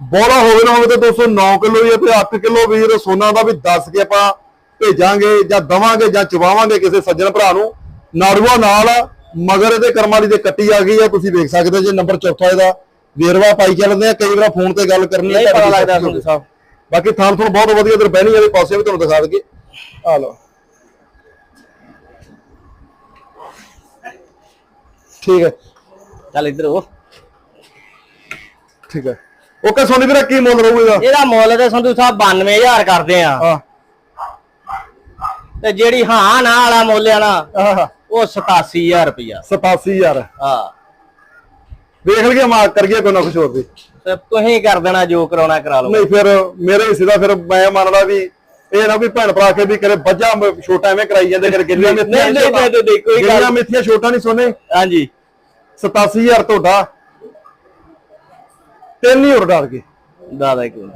ਬੋਲਾ ਹੋਵੇ ਨਾ ਹੋਵੇ ਤਾਂ 209 ਕਿਲੋ ਹੀ ਹੈ ਤੇ 8 ਕਿਲੋ ਵੀਰ ਸੋਨਾ ਦਾ ਵੀ ਦੱਸ ਕੇ ਆਪਾਂ ਭੇਜਾਂਗੇ ਜਾਂ ਦਵਾਂਗੇ ਜਾਂ ਚਵਾਵਾਂਗੇ ਕਿਸੇ ਸੱਜਣ ਭਰਾ ਨੂੰ ਨਾੜੂਆ ਨਾਲ ਮਗਰ ਇਹਦੇ ਕਰਮ ਵਾਲੀ ਦੇ ਕੱਟੀ ਆ ਗਈ ਆ ਤੁਸੀਂ ਵੇਖ ਸਕਦੇ ਜੇ ਨੰਬਰ ਚੌਥਾ ਇਹਦਾ ਵੇਰਵਾ ਪਾਈ ਚੱਲਦੇ ਆ ਕਈ ਵਾਰ ਫੋਨ ਤੇ ਗੱਲ ਕਰਨੀ ਨਹੀਂ ਪਤਾ ਲੱਗਦਾ ਸਾਹਿਬ ਬਾਕੀ ਥਾਂ ਤੁਹਾਨੂੰ ਬਹੁਤ ਵਧੀਆ ਇਧਰ ਬਹਿਣੀ ਵਾਲੇ ਪਾਸੇ ਵੀ ਤੁਹਾਨੂੰ ਦਿਖਾ ਦਈਏ। ਆ ਲਓ। ਠੀਕ ਹੈ। ਚੱਲ ਇੱਧਰ ਉਹ ਠੀਕ ਹੈ। ਓਕੇ ਸੋਨੀ ਵੀਰੇ ਕੀ ਮੁੱਲ ਰਹੂਗਾ ਇਹਦਾ? ਮੁੱਲ ਤੇ ਸੰਧੂ ਸਾਹਿਬ 92000 ਕਰਦੇ ਆ। ਹਾਂ। ਤੇ ਜਿਹੜੀ ਹਾਂ ਨਾ ਵਾਲਾ ਮੁੱਲ ਆ ਨਾ ਆਹ। ਉਹ 87000 ਰੁਪਇਆ 87000 ਹਾਂ। ਵੇਖ ਲਈਏ ਮਾਰ ਕਰੀਏ ਕੋਈ ਨਾ ਕੁਛ ਹੋਰ ਵੀ। ਤੇ ਤੁਸੀਂ ਕਰ ਦੇਣਾ ਜੋ ਕਰਾਉਣਾ ਕਰਾ ਲਓ। ਨਹੀਂ ਫਿਰ ਮੇਰੇ ਹਿੱਸੇ ਦਾ ਫਿਰ ਮੈਂ ਮੰਨਦਾ ਵੀ ਇਹ ਨਾ ਵੀ ਭੈਣ ਭਰਾ ਕੇ ਵੀ ਕਰੇ ਬੱਜਾ ਛੋਟਾ ਐਵੇਂ ਕਰਾਈ ਜਾਂਦੇ ਕਰ ਗਿੱਲੀਆਂ ਮਿੱਥੀਆਂ ਨਹੀਂ, ਨਹੀਂ, ਨਹੀਂ, ਕੋਈ ਗੱਲ- ਮਿੱਥੀਆਂ ਛੋਟਾ ਨਹੀਂ ਸੋਨੇ। ਹਾਂਜੀ। 87000 ਤੁਹਾਡਾ। ਤਿੰਨ ਹੀ ਹੋਰ ਡਰ ਕੇ। ਦਾਦਾ ਕਿਉਂ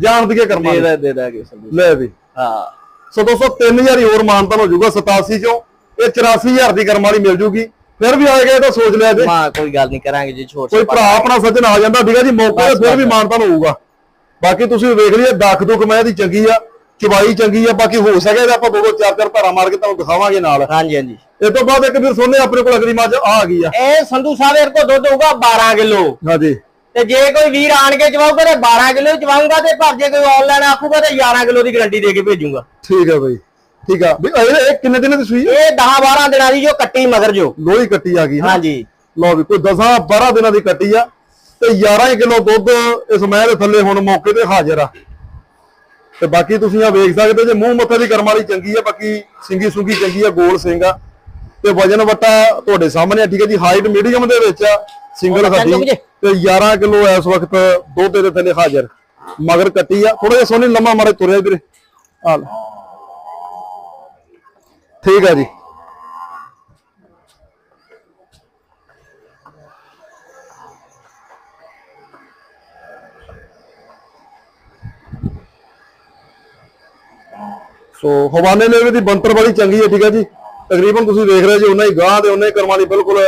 ਜਾਣ ਦੀ ਕਰਮਾ ਦੇ ਦੇ ਦੇ ਦਾਂਗੇ। ਲੈ ਵੀ। ਹਾਂ। ਸੋ ਦੋਸਤੋ 3000 ਹੀ ਹੋਰ ਮਾਨਤਾ ਹੋ ਜਾਊਗਾ 87 ਚੋਂ। ਇਹ 84000 ਦੀ ਕਰਮ ਵਾਲੀ ਮਿਲ ਜੂਗੀ। ਫਿਰ ਵੀ ਆਏਗਾ ਇਹ ਤਾਂ ਸੋਚ ਲਿਆ ਜੇ। ਮਾਂ ਕੋਈ ਗੱਲ ਨਹੀਂ ਕਰਾਂਗੇ ਜੀ ਛੋਟ ਕੋਈ ਭਰਾ ਆਪਣਾ ਸੱਜਣ ਆ ਜਾਂਦਾ ਠੀਕ ਜੀ ਮੌਕੇ ਤੇ ਫਿਰ ਵੀ ਮਾਨਤਾ ਹੋਊਗਾ। ਬਾਕੀ ਤੁਸੀਂ ਵੇਖ ਲਈਏ ਦੱਖ ਦੁੱਖ ਮੈਂ ਇਹਦੀ ਚੰਗੀ ਆ ਚਵਾਈ ਚੰਗੀ ਆ ਬਾਕੀ ਹੋ ਸਕੇ ਤਾਂ ਆਪਾਂ ਦੋ ਦੋ ਚਾਰ ਚਾਰ ਧਾਰਾ ਮਾਰ ਕੇ ਤੁਹਾਨੂੰ ਦਿਖਾਵਾਂਗੇ ਨਾਲ। ਹਾਂਜੀ ਹਾਂਜੀ। ਇਸ ਤੋਂ ਬਾਅਦ ਇੱਕ ਫਿਰ ਸੋਨੇ ਆਪਣੇ ਕੋਲ ਅਗਲੀ ਮੱਝ ਆ ਆ ਗਈ ਆ। ਇਹ ਸੰਧੂ ਸਾਹਿਬ ਇਹ ਕੋ ਦੁੱਧ ਹੋਊਗਾ 12 ਕਿਲੋ। ਹਾਂਜੀ। ਤੇ ਜੇ ਕੋਈ ਵੀਰ ਆਣ ਕੇ ਚਵਾਊਗਾ ਤੇ 12 ਕਿਲੋ ਚਵਾਉਂਗਾ ਤੇ ਪਰ ਜੇ ਕੋਈ ਆਨਲਾਈਨ ਆਖੂਗਾ ਤੇ 11 ਕਿਲੋ ਦੀ ਗਾਰੰਟੀ ਦੇ ਕੇ ਭੇਜੂਗਾ। ਠੀਕ ਹੈ ਬਈ ਠੀਕ ਆ। ਵੀ ਇਹ ਇਹ ਕਿੰਨੇ ਦਿਨਾਂ ਦੀ ਸੂਈ ਇਹ 10 12 ਦਿਨਾਂ ਦੀ ਜੋ ਕੱਟੀ ਮਗਰ ਜੋ। ਲੋਹੀ ਕੱਟੀ ਆ ਗਈ ਨਾ? ਹਾਂਜੀ। ਲਓ ਵੀ ਕੋਈ 10 12 ਦਿਨਾਂ ਦੀ ਕੱਟੀ ਆ ਤੇ 11 ਕਿਲੋ ਦੁੱਧ ਇਸ ਮਹਿ ਦੇ ਥੱਲੇ ਹੁਣ ਮੌਕੇ ਤੇ ਹਾਜ਼ਰ ਆ। ਤੇ ਬਾਕੀ ਤੁਸੀਂ ਆ ਵੇਖ ਸਕਦੇ ਜੇ ਮੂੰਹ ਮੱਥੇ ਦੀ ਕਰਮ ਵਾਲੀ ਚੰਗੀ ਆ ਬਾਕੀ ਸਿੰਗੀ ਸੁੰਗੀ ਚੰਗੀ ਆ ਗੋਲ ਸਿੰਘ ਆ। ਤੇ ਵਜਨ ਵਟਾ ਤੁਹਾਡੇ ਸਾਹਮਣੇ ਆ ਠੀਕ ਹੈ ਜੀ ਹਾਈਟ ਮੀਡੀਅਮ ਦੇ ਵਿੱਚ ਆ ਸਿੰਗਲ ਹੱਡੀ। ਤੇ 11 ਕਿਲੋ ਇਸ ਵਕਤ ਦੁੱਧ ਦੇ ਥੱਲੇ ਹਾਜ਼ਰ। ਮਗਰ ਕੱਟੀ ਆ। ਥੋੜਾ ਜਿਹਾ ਸੋਨੀ ਲੰਮਾ ਮਾਰੇ ਤੁਰਿਆ ਵੀਰੇ। ਆ ਲਓ। ਠੀਕ ਆ ਜੀ। ਸੋ ਹਵਾਨੇ ਲੇਵੇ ਦੀ ਬੰਤਰ ਵਾਲੀ ਚੰਗੀ ਹੈ ਠੀਕ ਹੈ ਜੀ। ਤਕਰੀਬਨ ਤੁਸੀਂ ਦੇਖ ਰਹੇ ਜੀ ਉਹਨਾਂ ਹੀ ਗਾਹ ਤੇ ਉਹਨਾਂ ਹੀ ਕਰਮ ਬਿਲਕੁਲ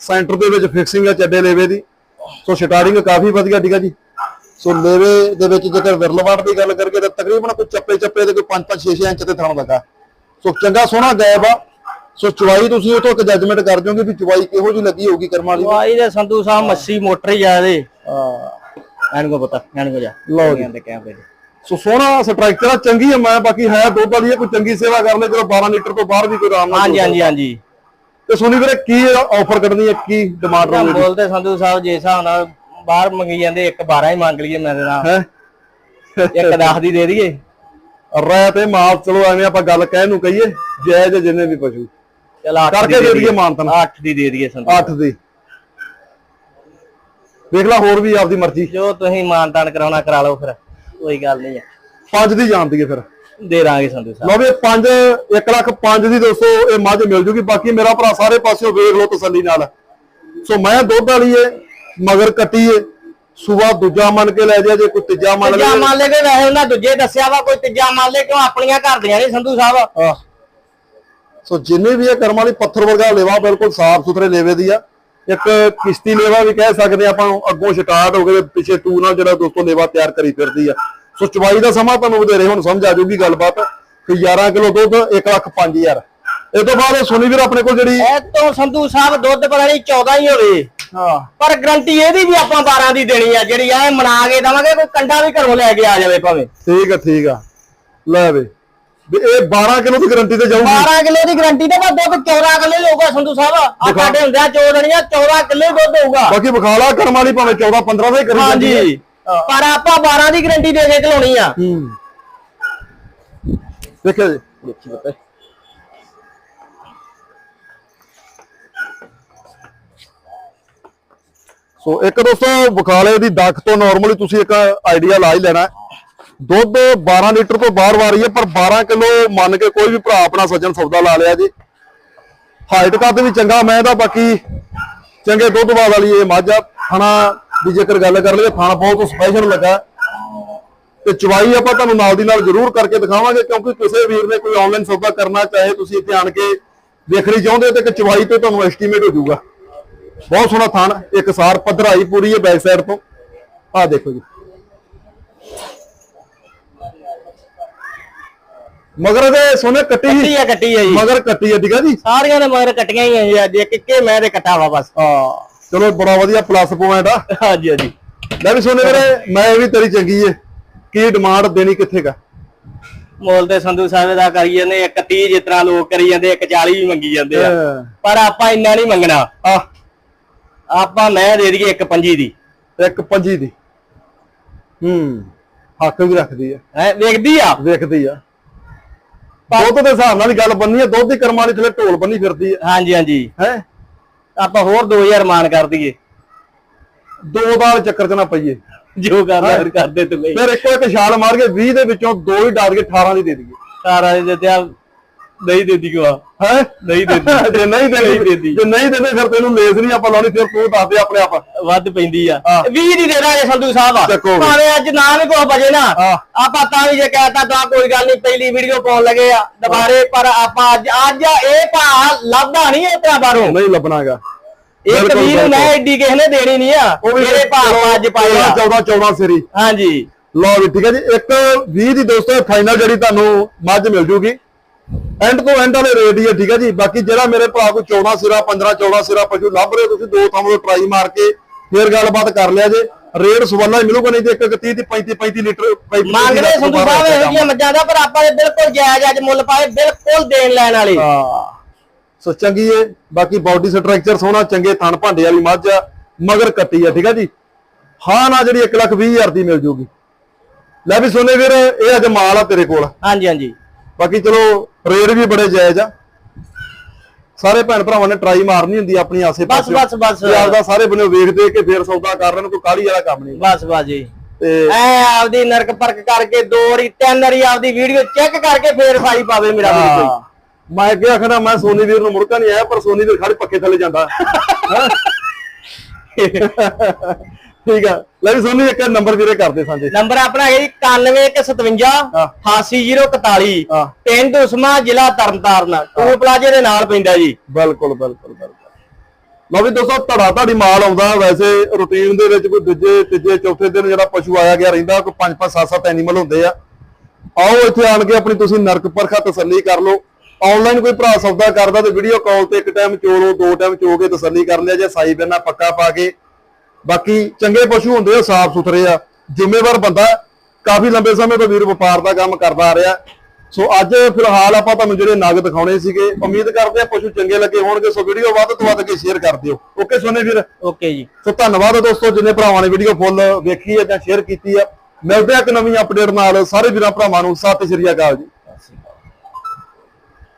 ਸੈਂਟਰ ਦੇ ਵਿੱਚ ਫਿਕਸਿੰਗ ਹੈ ਚੱਡੇ ਲੇਵੇ ਦੀ। ਸੋ ਸਟਾਰਟਿੰਗ ਕਾਫੀ ਵਧੀਆ ਠੀਕ ਹੈ ਜੀ। ਸੋ ਲੈਵੇ ਦੇ ਵਿੱਚ ਜੇਕਰ ਵਿਰਲਵਾੜ ਦੀ ਗੱਲ ਕਰਕੇ ਤਾਂ ਤਕਰੀਬਨ ਕੋਈ ਚੱਪੇ ਚੱਪੇ ਦੇ ਕੋਈ 5 5 6 6 ਇੰਚ ਤੇ ਥਣ ਲੱਗਾ। ਸੋ ਚੰਗਾ ਸੋਹਣਾ ਗੈਬ ਆ। ਸੋ ਚਵਾਈ ਤੁਸੀਂ ਤੋਂ ਇੱਕ ਜੱਜਮੈਂਟ ਕਰ ਜਾਓਗੇ ਵੀ ਚਵਾਈ ਕਿਹੋ ਜਿਹੀ ਲੱਗੀ ਹੋਊਗੀ ਕਰਮ ਵਾਲੀ ਵਾਈ ਦੇ ਸੰਧੂ ਸਾਹਿਬ ਮੱਸੀ ਮੋਟਰ ਹੀ ਜਾਦੇ ਹਾਂ। ਐਨ ਕੋ ਪਤਾ ਐਨ ਕੋ ਜਾ। ਲਓ ਜੀ। ਦੇ ਕੈਮਰੇ ਦੇ ਸੋ ਸੋਹਣਾ ਸਟਰਕਚਰ ਆ ਚੰਗੀ ਹੈ ਮੈਂ ਬਾਕੀ ਹੈ ਦੁੱਧ ਵਾਲੀ ਕੋਈ ਚੰਗੀ ਸੇਵਾ ਕਰ ਲੈ ਜਦੋਂ 12 ਲੀਟਰ ਤੋਂ ਬਾਹਰ ਵੀ ਕੋਈ ਆਰਾਮ ਨਾਲ ਹਾਂਜੀ ਹਾਂਜੀ ਹਾਂਜੀ। ਤੇ ਸੋਨੀ ਵੀਰੇ ਕੀ ਆਫਰ ਕੱਢਣੀ ਹੈ? ਕੀ ਡਿਮਾਂਡ ਤਾਂ ਰਹੂਗੀ? ਬੋਲਦੇ ਸੰਧੂ ਸਾਹਿਬ ਜੇ ਹਿਸਾਬ ਨਾਲ ਬਾਹਰ ਮੰਗੀ ਜਾਂਦੇ ਇੱਕ 12 ਹੀ ਮੰਗ ਲਈਏ ਮੇਰੇ ਨਾਲ ਹੈ? ਇੱਕ 10 ਦੀ ਦੇ ਦਈਏ। ਰਹਿ ਤੇ ਮਾਲ ਚਲੋ ਐਵੇਂ ਆਪਾਂ ਗੱਲ ਕਹਿ ਨੂੰ ਕਹੀਏ ਜਾਇਜ਼ ਜਿੰਨੇ ਵੀ ਪਸ਼ੂ। ਚਲ 8 ਕਰਕੇ ਦੇ ਦਈਏ ਮਾਨਤਨ। 8 ਦੀ ਦੇ ਦਈਏ ਸੰਧੂ 8 ਦੀ। ਵੇਖ ਲਾ ਹੋਰ ਵੀ ਆਪਦੀ ਮਰਜ਼ੀ। ਜੋ ਤੁਸੀਂ ਮਾਨਤਾਨ ਕਰਾਉਣਾ ਕਰਾ ਲਓ ਫਿਰ। ਕੋਈ ਗੱਲ ਨਹੀਂ ਹੈ। 5 ਦੀ ਜਾਣ ਦਈਏ ਫਿਰ। ਦੇ ਦਾਂਗੇ ਸੰਧੂ ਸਾਹਿਬ। ਲਓ ਵੀ 5 1 ਲੱਖ 5 ਦੀ ਦੋਸਤੋ ਇਹ ਮੱਝ ਮਿਲ ਜੂਗੀ। ਬਾਕੀ ਮੇਰਾ ਭਰਾ ਸਾਰੇ ਪਾਸਿਓਂ ਵੇਖ ਲਓ ਤਸੱਲੀ ਨਾਲ। ਸੋ ਮੈਂ ਦੁੱਧ ਵਾਲੀ ਏ ਮਗਰ ਕੱਟੀ ਏ। ਸੂਆ ਦੂਜਾ ਮੰਨ ਕੇ ਲੈ ਜਾ ਜੇ ਕੋਈ ਤੀਜਾ ਮੰਨ ਤੀਜਾ ਲੈ ਮੰਨ ਲੈ ਕੇ ਵੈਸੇ ਉਹਨਾਂ ਦੂਜੇ ਦੱਸਿਆ ਵਾ ਕੋਈ ਤੀਜਾ ਮੰਨ ਲੈ ਕਿਉਂ ਆਪਣੀਆਂ ਘਰ ਦੀਆਂ ਨਹੀਂ ਸੰਧੂ ਸਾਹਿਬ। ਸੋ ਜਿੰਨੇ ਵੀ ਇਹ ਕਰਮ ਵਾਲੀ ਪੱਥਰ ਵਰਗਾ ਲੇਵਾ ਬਿਲਕੁਲ ਸਾਫ਼ ਸੁਥਰੇ ਲੇਵੇ ਦੀ ਆ। ਇੱਕ ਕਿਸ਼ਤੀ ਲੇਵਾ ਵੀ ਕਹਿ ਸਕਦੇ ਆਪਾਂ ਨੂੰ ਅੱਗੋਂ ਸਟਾਰਟ ਹੋ ਤੇ ਪਿੱਛੇ ਟੂ ਨਾਲ ਜਿਹੜਾ ਦੋਸਤੋ ਲੇਵਾ ਤਿਆਰ ਕਰੀ ਫਿਰਦੀ ਆ। ਸੋ ਚਵਾਈ ਦਾ ਸਮਾਂ ਤੁਹਾਨੂੰ ਵਧੇਰੇ ਹੁਣ ਸਮਝ ਆ ਜਾਊਗੀ ਗੱਲਬਾਤ ਕਿ 11 ਕਿਲੋ ਦੁੱਧ 1 ਲੱਖ 5000 ਇਹ ਤੋਂ ਬਾਅਦ ਸੋਨੀ ਵੀਰ ਆਪਣੇ ਕੋਲ ਜਿਹੜੀ ਇਹ ਤੋਂ ਸੰਧੂ ਸਾਹਿਬ ਦੁੱਧ ਪਤਾ ਨਹੀਂ 14 ਹੀ ਹੋਵੇ। ਹਾਂ। ਪਰ ਗਰੰਟੀ ਇਹਦੀ ਵੀ ਆਪਾਂ 12 ਦੀ ਦੇਣੀ ਆ ਜਿਹੜੀ ਐ ਮਨਾ ਕੇ ਦਵਾਂਗੇ ਕੋਈ ਕੰਡਾ ਵੀ ਘਰੋਂ ਲੈ ਕੇ ਆ ਜਾਵੇ ਭਾਵੇਂ। ਠੀਕ ਆ ਠੀਕ ਆ। ਲੈ ਵੇ ਵੀ ਇਹ 12 ਕਿਲੋ ਦੀ ਗਾਰੰਟੀ ਤੇ ਜਾਊਗੀ। 12 ਕਿਲੋ ਦੀ ਗਰੰਟੀ ਤੇ ਬਾਅਦ ਦੁੱਧ 14 ਕਿਲੋ ਹੀ ਹੋਊਗਾ ਸੰਧੂ ਸਾਹਿਬ। ਆ ਸਾਡੇ ਹੁੰਦਿਆਂ ਚੋਦਣੀਆਂ 14 ਕਿਲੋ ਹੀ ਦੁੱਧ ਹੋਊਗਾ। ਬਾਕੀ ਵਿਖਾਲਾ ਕਰਮ ਵਾਲੀ ਭਾਵੇਂ 14 15 ਦਾ ਹੀ ਕਰੀ ਜਾਂਦੀ ਹਾਂਜੀ। ਪਰ ਆਪਾਂ 12 ਦੀ ਗਰੰਟੀ ਦੇ ਕੇ ਚਲਾਉਣੀ ਆ। ਹੂੰ। ਦੇਖੀ ਬਤੇ ਸੋ ਇੱਕ ਦੋਸਤੋ ਬਖਾਲੇ ਦੀ ਦੱਖ ਤੋਂ ਨਾਰਮਲੀ ਤੁਸੀਂ ਇੱਕ ਆਈਡੀਆ ਲਾ ਹੀ ਲੈਣਾ। ਦੁੱਧ 12 ਲੀਟਰ ਤੋਂ ਬਾਹਰ ਵਾਰੀ ਹੈ ਪਰ 12 ਕਿਲੋ ਮੰਨ ਕੇ ਕੋਈ ਵੀ ਭਰਾ ਆਪਣਾ ਸੱਜਣ ਸੌਦਾ ਲਾ ਲਿਆ ਜੀ। ਹਾਈਟ ਕੱਦ ਵੀ ਚੰਗਾ ਮੈਂ ਤਾਂ ਬਾਕੀ ਚੰਗੇ ਦੁੱਧ ਬਾਦ ਵਾਲੀ ਇਹ ਮੱਝ ਆ ਖਾਣਾ ਦੀ ਜੇਕਰ ਗੱਲ ਕਰ ਲਈਏ ਖਾਣਾ ਬਹੁਤ ਸਪੈਸ਼ਲ ਲੱਗਾ। ਤੇ ਚਵਾਈ ਆਪਾਂ ਤੁਹਾਨੂੰ ਨਾਲ ਦੀ ਨਾਲ ਜ਼ਰੂਰ ਕਰਕੇ ਦਿਖਾਵਾਂਗੇ ਕਿਉਂਕਿ ਕਿਸੇ ਵੀਰ ਨੇ ਕੋਈ ਆਨਲਾਈਨ ਸੌਦਾ ਕਰਨਾ ਚਾਹੇ ਤੁਸੀਂ ਇੱਥੇ ਆਣ ਕੇ ਦੇਖਣੀ ਚਾਹੁੰਦੇ ਹੋ ਤੇ ਇੱਕ ਚਵਾਈ ਤੇ ਤੁਹਾਨੂੰ ਐਸਟੀਮੇਟ ਹੋ ਜਾਊਗਾ। ਬਹੁਤ ਸੋਹਣਾ ਥਾਨ ਇੱਕ ਸਾਰ ਪਧਰਾਈ ਪੂਰੀ ਹੈ ਬੈਕ ਸਾਈਡ ਤੋਂ। ਆਹ ਦੇਖੋ ਜੀ। ਮਗਰ ਦੇ ਸੋਨੇ ਕੱਟੀ ਹੀ ਆ ਕੱਟੀ ਆ ਜੀ। ਮਗਰ ਕੱਟੀ ਹੈ ਠੀਕ ਹੈ ਜੀ। ਸਾਰੀਆਂ ਦੇ ਮਗਰ ਕੱਟੀਆਂ ਹੀ ਆ ਜੀ ਅੱਜ ਇੱਕ ਇੱਕੇ ਮੈਂ ਤੇ ਕੱਟਾ ਵਾ ਬਸ। ਹਾਂ। ਚਲੋ ਬੜਾ ਵਧੀਆ ਪਲੱਸ ਪੁਆਇੰਟ ਆ। ਹਾਂਜੀ ਹਾਂਜੀ। ਲੈ ਵੀ ਸੋਨੇ ਵੀਰੇ ਮੈਂ ਵੀ ਤੇਰੀ ਚੰਗੀ ਏ। ਕੀ ਡਿਮਾਂਡ ਦੇਣੀ ਕਿੱਥੇ ਕਾ ਮੋਲ ਤੇ ਸੰਧੂ ਸਾਹਿਬ ਦਾ ਕਰੀ ਜਾਂਦੇ ਇੱਕ 30 ਜਿਸ ਤਰ੍ਹਾਂ ਲੋਕ ਕਰੀ ਜਾਂਦੇ ਇੱਕ 40 ਵੀ ਮੰਗੀ ਜਾਂਦੇ ਆ। ਪਰ ਆਪਾਂ ਇੰਨਾ ਨਹੀਂ ਮੰਗਣਾ। ਆ ਆਪਾਂ ਮੈਂ ਦੇ ਦਈਏ ਇੱਕ 25 ਦੀ। ਇੱਕ ਪੰਜੀ ਦੀ। ਹੂੰ ਹੱਕ ਵੀ ਰੱਖਦੀ ਆ। ਹੈ ਵੇਖਦੀ ਆ? ਵੇਖਦੀ ਆ। ਦੁੱਧ ਦੇ ਹਿਸਾਬ ਨਾਲ ਹੀ ਗੱਲ ਬੰਨੀ ਆ ਦੁੱਧ ਦੀ ਕਰਮ ਵਾਲੀ ਥਲੇ ਢੋਲ ਬੰਨੀ ਫਿਰਦੀ ਆ। ਹਾਂਜੀ ਹਾਂਜੀ। ਹੈ? ਆਪਾਂ ਹੋਰ 2000 ਮਾਨ ਕਰ ਦਈਏ। ਦੋ ਦਾਲ ਚੱਕਰ ਚ ਨਾ ਪਈਏ। ਜੋ ਕਰਨਾ ਫਿਰ ਕਰਦੇ ਤੂੰ ਲਈ ਫਿਰ ਇੱਕੋ ਇੱਕ ਛਾਲ ਮਾਰ ਕੇ 20 ਦੇ ਵਿੱਚੋਂ ਦੋ ਹੀ ਡਾਟ ਕੇ 18 ਦੀ ਦੇ ਦਈਏ। ਸਾਰਾ ਦੇ ਦਿੱਤੇ ਆ ਨਹੀਂ ਦੇ ਦੀ ਕੋ ਹੈ? ਨਹੀਂ ਦਿੰਦੀ। ਜੇ ਨਹੀਂ ਦਿੰਦੀ। ਜੇ ਨਹੀਂ ਦਿੰਦੇ ਫਿਰ ਤੈਨੂੰ ਲੇਸ ਨਹੀਂ ਆਪਾਂ ਲਾਉਣੀ ਫਿਰ ਤੂੰ ਦੱਸ ਦੇ ਆਪਣੇ ਆਪ। ਵੱਧ ਪੈਂਦੀ ਆ। ਹਾਂ। 20 ਦੀ ਦੇ ਦਾਂਗੇ ਸੰਧੂ ਸਾਹਿਬ ਆ। ਭਾਵੇਂ ਅੱਜ ਨਾ ਵੀ ਕੁਛ ਬਜੇ ਨਾ। ਆਪਾਂ ਤਾਂ ਵੀ ਜੇ ਕਹਿਤਾ ਤਾਂ ਕੋਈ ਗੱਲ ਨਹੀਂ ਪਹਿਲੀ ਵੀਡੀਓ ਪਾਉਣ ਲੱਗੇ ਆ ਦੁਬਾਰੇ ਪਰ ਆਪਾਂ ਅੱਜ ਅੱਜ ਇਹ ਭਾ ਲੱਭਦਾ ਨਹੀਂ ਇਹ ਤਰ੍ਹਾਂ ਬਾਹਰੋਂ। ਨਹੀਂ ਲੱਭਣਾਗਾ ਇੱਕ ਬਿਲਕੁਲ, ਵੀਰ ਮੈਂ। ਐਡੀ ਕਿਸੇ ਨੇ ਦੇਣੀ ਨਹੀਂ ਆ ਮੇਰੇ ਭਾ ਆਪਾਂ ਅੱਜ ਪਾਏ ਆ। 14 14 ਸਰੀ। ਹਾਂਜੀ। ਲਓ ਵੀ ਠੀਕ ਹੈ ਜੀ। ਇੱਕ 20 ਦੀ ਦੋਸਤੋ ਫਾਈਨਲ ਜਿਹੜੀ ਤੁਹਾਨੂੰ ਮੱਝ ਮਿਲ ਜੂਗੀ। ਐਂਡ ਤੋਂ ਐਂਡ ਵਾਲੇ ਰੇਟ ਹੀ ਹੈ ਠੀਕ ਹੈ ਜੀ। ਬਾਕੀ ਜਿਹੜਾ ਮੇਰੇ ਭਰਾ ਕੋਈ 14 ਸਿਰਾ 15 14 ਸਿਰਾ ਪਸ਼ੂ ਲੱਭ ਰਹੇ ਤੁਸੀਂ ਦੋ ਥਾਵਾਂ ਤੋਂ ਟਰਾਈ ਮਾਰ ਕੇ ਫੇਰ ਗੱਲਬਾਤ ਕਰ ਲਿਆ ਜੇ। ਰੇਟ ਸਵਾਲਾ ਹੀ ਮਿਲੂਗਾ ਨਹੀਂ ਤੇ ਇੱਕ ਇੱਕ 30 ਤੇ 35 35 ਲੀਟਰ ਦੀ ਮੰਗਦੇ ਲੱਖ ਸੰਧੂ ਸਾਹਿਬ ਇਹੋ ਜਿਹੀਆਂ ਮੱਝਾਂ ਦਾ ਪਰ ਆਪਾਂ ਦੇ ਬਿਲਕੁਲ ਜਾਇਜ਼ ਅੱਜ ਮੁੱਲ ਪਾਏ ਬਿਲਕੁਲ ਦੇਣ ਲੈਣ ਵਾਲੇ। ਹਾਂ। ਸੋ ਚੰਗੀ ਏ ਬਾਕੀ ਬਾਡੀ ਸਟਰਕਚਰ ਸੋਹਣਾ ਚੰਗੇ ਥਣ ਭਾਂਡੇ ਵਾਲੀ ਮੱਝ ਆ ਮਗਰ ਕੱਟੀ ਆ ਠੀਕ ਆ ਜੀ। ਹਾਂ ਨਾ ਜਿਹੜੀ 1 ਲੱਖ 20 ਹਜ਼ਾਰ ਦੀ ਮਿਲ ਜੂਗੀ। ਲੈ ਵੀ ਸੋਨੇ ਵੀਰ ਇਹ ਅੱਜ ਮਾਲ ਆ ਤੇਰੇ ਕੋਲ। ਹਾਂਜੀ ਹਾਂਜੀ। ਬਾਕੀ ਚਲੋ ਰੇਟ ਵੀ ਬੜੇ ਜਾਇਜ਼ ਆ। ਸਾਰੇ ਭੈਣ ਭਰਾਵਾਂ ਨੇ ਟਰਾਈ ਮਾਰਨੀ ਹੁੰਦੀ ਆਪਣੀ ਆਸੇ ਬਸ ਪਾਸੇ। ਬਸ ਬਸ। ਤੇ ਆਪਦਾ ਸਾਰੇ ਬੰਨੇ ਵੇਖਦੇ ਕਿ ਫੇਰ ਸੌਦਾ ਕਰ ਲੈਣ ਕੋਈ ਕਾਲੀ ਵਾਲਾ ਕੰਮ ਨਹੀਂ। ਬਸ ਬਸ ਜੀ। ਤੇ ਐ ਆਪਦੀ ਨਰਕ ਪਰਕ ਕਰਕੇ ਦੋ ਵਾਰੀ ਤਿੰਨ ਵਾਰੀ ਆਪਦੀ ਵੀਡੀਓ ਚੈੱਕ ਕਰਕੇ ਫੇਰ ਸਾਈ ਪਾਵੇ ਮੇਰਾ ਵੀਰ ਕੋਈ। ਮੈਂ ਅੱਗੇ ਆਖਣਾ ਮੈਂ ਸੋਨੀ ਵੀਰ ਨੂੰ ਮੁੜਕਾ ਨਹੀਂ ਆਇਆ ਪਰ ਸੋਨੀ ਵੀਰ ਖੜੇ ਪੱਕੇ ਥੱਲੇ ਜਾਂਦਾ? ਠੀਕ ਆ। ਲੈ ਵੀ ਸੋਨੀ ਇੱਕ ਨੰਬਰ ਵੀਰੇ ਕਰਦੇ ਸਾਂਝੇ। ਨੰਬਰ ਆਪਣਾ ਹੈ ਜੀ 9157 ਹਾਂ। 88041 ਹਾਂ। ਪਿੰਡ ਉਸਮਾ ਜ਼ਿਲ੍ਹਾ ਤਰਨਤਾਰਨ। ਟੂਲ ਪਲਾਜ਼ੇ ਦੇ ਨਾਲ ਪੈਂਦਾ ਜੀ। ਬਿਲਕੁਲ ਬਿਲਕੁਲ ਬਿਲਕੁਲ। ਲਓ ਵੀ ਦੋਸਤੋ ਧੜਾ ਧੜੀ ਮਾਲ ਆਉਂਦਾ। ਵੈਸੇ ਰੁਟੀਨ ਦੇ ਵਿੱਚ ਕੋਈ ਦੂਜੇ ਤੀਜੇ ਚੌਥੇ ਦਿਨ ਜਿਹੜਾ ਪਸ਼ੂ ਆਇਆ ਗਿਆ ਰਹਿੰਦਾ ਕੋਈ ਪੰਜ ਪੰਜ ਸੱਤ ਸੱਤ ਐਨੀਮਲ ਹੁੰਦੇ ਆ। ਆਓ ਇੱਥੇ ਆਣ ਕੇ ਆਪਣੀ ਤੁਸੀਂ ਨਰਕ ਪਰਖਾ ਤਸੱਲੀ ਕਰ ਲਓ। ਆਨਲਾਈਨ ਕੋਈ ਭਰਾ ਸੌਦਾ ਕਰਦਾ ਤੇ ਵੀਡੀਓ ਕਾਲ ਤੇ ਇੱਕ ਟਾਈਮ ਚੋਲੋ ਦੋ ਟਾਈਮ ਚੋ ਕੇ ਤਸੱਲੀ ਕਰ ਲਿਆ ਜੇ ਸਾਈ ਬਿਨਾ ਪੱਕਾ ਪਾ ਕੇ। ਬਾਕੀ ਚੰਗੇ ਪਸ਼ੂ ਹੁੰਦੇ ਆ ਸਾਫ਼ ਸੁਥਰੇ ਆ। ਜ਼ਿੰਮੇਵਾਰ ਬੰਦਾ ਕਾਫੀ ਲੰਬੇ ਸਮੇਂ ਤੋਂ ਵੀਰ ਵਪਾਰ ਦਾ ਕੰਮ ਕਰਦਾ ਆ ਰਿਹਾ ਸੋ ਅੱਜ ਫਿਲਹਾਲ ਆਪਾਂ ਤੁਹਾਨੂੰ ਜਿਹੜੇ ਨਗ ਦਿਖਾਉਣੇ ਸੀਗੇ ਉਮੀਦ ਕਰਦੇ ਆ ਪਸ਼ੂ ਚੰਗੇ ਲੱਗੇ ਹੋਣਗੇ। ਸੋ ਵੀਡੀਓ ਵੱਧ ਤੋਂ ਵੱਧ ਕੇ ਸ਼ੇਅਰ ਕਰ ਦਿਓ। ਓਕੇ ਸੋਨੇ ਵੀਰ? ਓਕੇ ਜੀ। ਸੋ ਧੰਨਵਾਦ ਦੋਸਤੋ ਜਿੰਨੇ ਭਰਾਵਾਂ ਨੇ ਵੀਡੀਓ ਫੁੱਲ ਵੇਖੀ ਹੈ ਜਾਂ ਸ਼ੇਅਰ ਕੀਤੀ ਆ ਮਿਲਦੇ ਆ ਇੱਕ ਨਵੀਂ ਅਪਡੇਟ ਨਾਲ। ਸਾਰੇ ਵੀਰਾਂ ਭਰਾਵਾਂ ਨੂੰ ਸਤਿ ਸ਼੍ਰੀ ਅਕਾਲ ਜੀ।